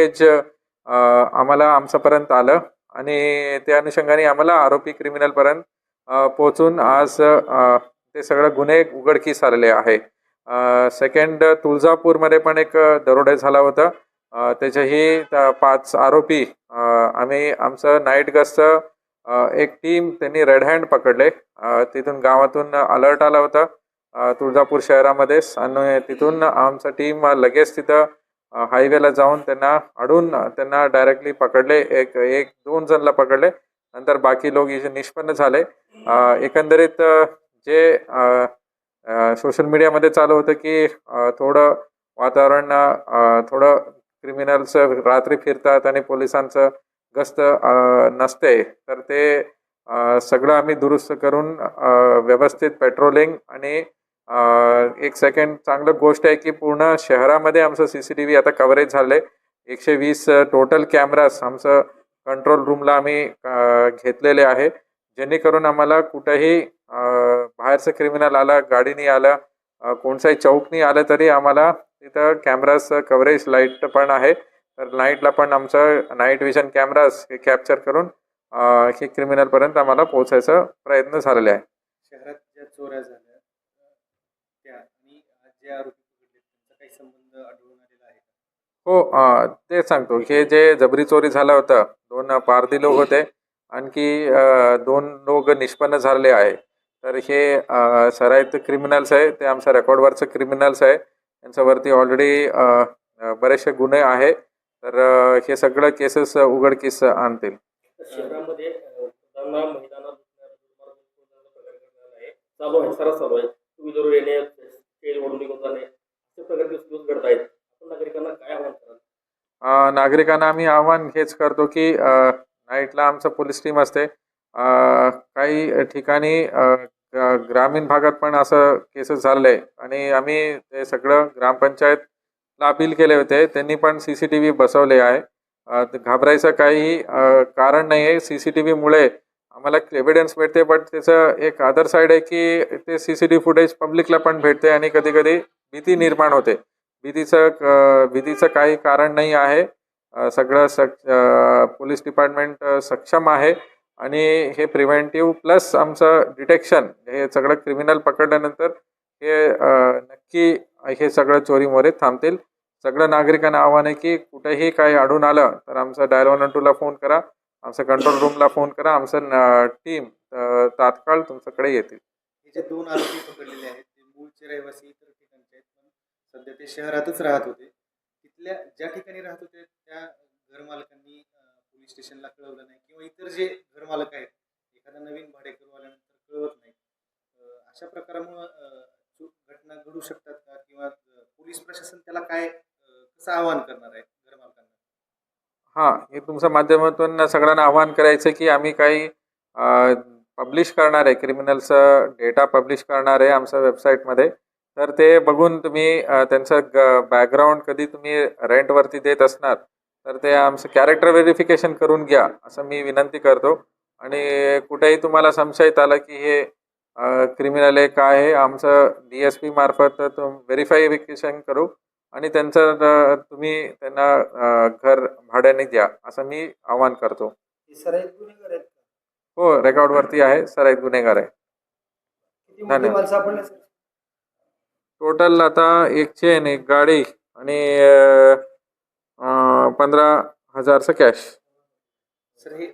आम्हाला आमच्यापर्यंत आलं आणि त्या अनुषंगाने आम्हाला आरोपी क्रिमिनलपर्यंत पर्यंत पोहोचून आज ते सगळं गुन्हे उघडकीस आलेले आहे. सेकंड तुळजापूरमध्ये पण एक दरोडे झाला होता. अ, त्याच्याही पाच आरोपी आम्ही आमचं नाईट गस्त एक टीम त्यांनी रेड हँड पकडले. तिथून गावातून अलर्ट आला होता तुळजापूर शहरामध्येच आणि तिथून आमचं टीम लगेच तिथं हायवेला जाऊन त्यांना अडून त्यांना डायरेक्टली पकडले. एक एक दोन जणला पकडले. नंतर बाकी लोक इथे निष्पन्न झाले. एकंदरीत जे सोशल मीडियामध्ये चालू होतं की थोडं वातावरण थोडं क्रिमिनल्स रात्री फिरतात आणि पोलिसांचं गस्त नसते. तर ते सगळं आम्ही दुरुस्त करून व्यवस्थित पेट्रोलिंग आणि एक सेकंड चांगलं गोष्ट आहे की पूर्ण शहरामध्ये आमचं सी सी टी व्ही आता कव्हरेज झालं आहे एकशे वीस टोटल कॅमेराज आमचं कंट्रोल रूमला आम्ही घेतलेले आहे. जेणेकरून आम्हाला कुठंही बाहेरचं क्रिमिनल आला गाडीने आलं कोणचाही कोणताही चौकनी आलं तरी आम्हाला तिथं कॅमेराज कव्हरेज लाइट पण आहे. तर नाईटला पण आमचं नाईट विजन कॅमेराज हे कॅप्चर करून हे क्रिमिनलपर्यंत आम्हाला पोहोचायचा प्रयत्न झालेला आहे. शहरात ज्या चोऱ्या झाल्या अ, त्या आणि आज जे आरोपी पकडले त्यांचा काही संबंध आढळून आलेला आहे का? हो ते सांगतो हे जे जबरी चोरी झाला होता दोन पारधी लोक होते आणखी दोन लोक निष्पन्न झाले आहे. तर हे सरायत क्रिमिनल्स आहे ते आमच्या रेकॉर्डवरचं क्रिमिनल्स आहे. यांच्यावरती ऑलरेडी बरेचसे गुन्हे आहे. तर हे सगळं केसेस उघडकीस आणतील. चालू आहे सरस चालू आहे टू व्हीलर नागरिकांना आम्ही आव्हान हेच करतो की नाईटला आमचं पोलीस टीम असते. काही ठिकाणी ग्रामीण भागात पण असं केसेस झाले आहे आणि आम्ही ते सगळं ग्रामपंचायतला अपील केले होते. त्यांनी पण सी सी टी व्ही बसवले आहे. घाबरायचं काही कारण नाही आहे सी सी टी व्हीमुळे आम्हाला एव्हिडन्स भेटते बट त्याचं एक अदर साईड आहे की ते सी सी टी फुटेज पब्लिकला पण भेटते आणि कधी कधी भीती निर्माण होते. भीतीचं क- भीतीचं काही कारण नाही आहे. सगळं सक पोलीस डिपार्टमेंट सक्षम आहे. आणि हे प्रिव्हेंटिव्ह प्लस आमचं डिटेक्शन हे सगळं क्रिमिनल पकडल्यानंतर हे नक्की हे सगळं चोरीमोरे थांबतील. सगळं नागरिकांना आव्हान आहे की कुठेही काही आढळून आलं तर आमचं डायल वन टूला फोन करा. आमचं कंट्रोल रूमला फोन करा. आमचं टीम तात्काळ तुमच्याकडे येतील. दोन आरोपी पकडलेले आहेत मूळचे रहिवासी इतर ठिकाणचे आहेत पण सध्या ते शहरातच राहत होते. तिथल्या ज्या ठिकाणी राहत होते त्या घरमालकांनी पोलीस स्टेशनला कळवलं नाही किंवा इतर जे घरमालक आहेत एखादा नवीन भाडेकरू आल्यानंतर कळवत नाही. अशा प्रकारामुळं घटना घडू शकतात का? किंवा पोलीस प्रशासन त्याला काय कसं आवाहन करणार आहे घरमालकांना? हां हे तुमच्या माध्यमातून सगळ्यांना आवाहन करायचं की आम्ही काही पब्लिश करणार आहे क्रिमिनलचा डेटा पब्लिश करणार आहे आमच्या वेबसाईटमध्ये. तर ते बघून तुम्ही त्यांचं ग बॅकग्राऊंड कधी तुम्ही रेंटवरती देत असणार तर ते आमचं कॅरेक्टर व्हेरिफिकेशन करून घ्या असं मी विनंती करतो आणि कुठेही तुम्हाला संशयित आलं की हे क्रिमिनल आहे काय आहे आमचं डी एस पी मार्फत व्हेरिफायफिकेशन करू आणि त्यांचं तुम्ही त्यांना घर भाड्याने द्या असं मी आवाहन करतो हे सराईत? हो रेकॉर्डवरती आहे सर एक गुन्हेगार आहे धन्यवाद. टोटल आता एक चेन एक गाडी आणि पंधरा हजारचं कॅश सर हे